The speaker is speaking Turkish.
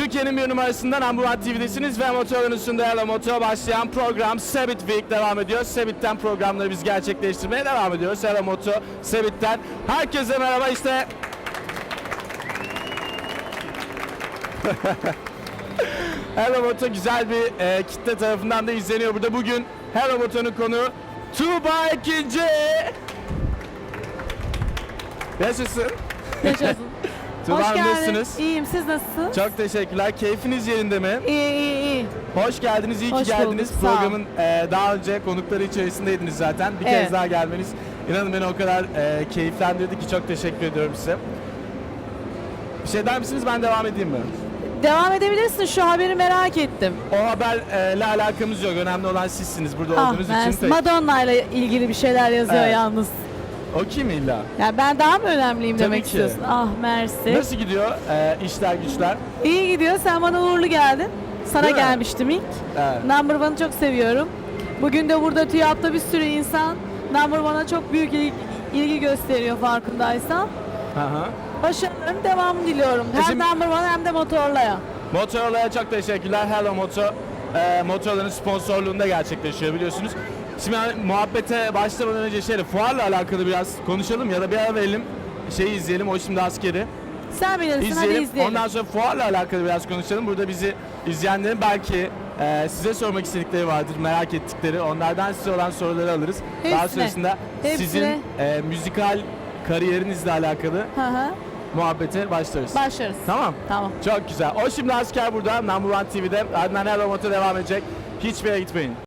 Türkiye'nin bir numarasından Ambulant TV'desiniz ve motorun üstünde Hello Motor başlayan program Sebit Week devam ediyor. Sebit'ten programları biz gerçekleştirmeye devam ediyoruz. Hello Motor Sebit'ten. Herkese merhaba işte. Hello Moto güzel bir e, kitle tarafından da izleniyor. Burada bugün Hello Moto'nun konuğu Tuğba Ekinci. Nasılsın? Yaşasın. Tuğba Hoş Hanım geldin. nasılsınız? İyiyim. Siz nasılsınız? Çok teşekkürler. Keyfiniz yerinde mi? İyi iyi iyi. Hoş geldiniz, iyi ki Hoş geldiniz. bulduk, sağ ol. Programın e, daha önce konukları içerisindeydiniz zaten. Bir Evet. kez daha gelmeniz inanın beni o kadar e, keyiflendirdi ki çok teşekkür ediyorum size. Bir şey der misiniz? Ben devam edeyim mi? Devam edebilirsin. Şu haberi merak ettim. O haberle alakakamız yok. Önemli olan sizsiniz burada Ah, olduğunuz için. Mersi. tek- Madonna ile ilgili bir şeyler yazıyor Evet. yalnız. O kim illa? Yani ben daha mı önemliyim Tabii demek ki. istiyorsun? Ah Mersi. Nasıl gidiyor e, işler güçler? İyi gidiyor. Sen bana uğurlu geldin. Sana Değil mi? gelmiştim ilk. Evet. Number One'ı çok seviyorum. Bugün de burada TÜYAP'ta bir sürü insan Number One'a çok büyük il- ilgi gösteriyor farkındaysan. Hı hı. Başarıların devamını diliyorum. Hem Bizim- Number One hem de Motorla'ya. Motorola'ya çok teşekkürler. Hello Moto e, motorların sponsorluğunda gerçekleşiyor biliyorsunuz. Şimdi yani muhabbete başlamadan önce şöyle fuarla alakalı biraz konuşalım ya da bir ara verelim. Şeyi izleyelim. O şimdi askeri. Sen bilirsin hadi İzleyelim. izleyelim. Ondan sonra fuarla alakalı biraz konuşalım. Burada bizi izleyenlerin belki e, size sormak istedikleri vardır, merak ettikleri. Onlardan size olan soruları alırız. Daha Hepsine. sonrasında Hepsine. sizin e, müzikal kariyerinizle alakalı Hı hı. muhabbete başlarız. Başlarız. Tamam. Tamam. Çok güzel. O şimdi asker burada. Number One TV'de. Hello Moto devam edecek. Hiçbir yere gitmeyin.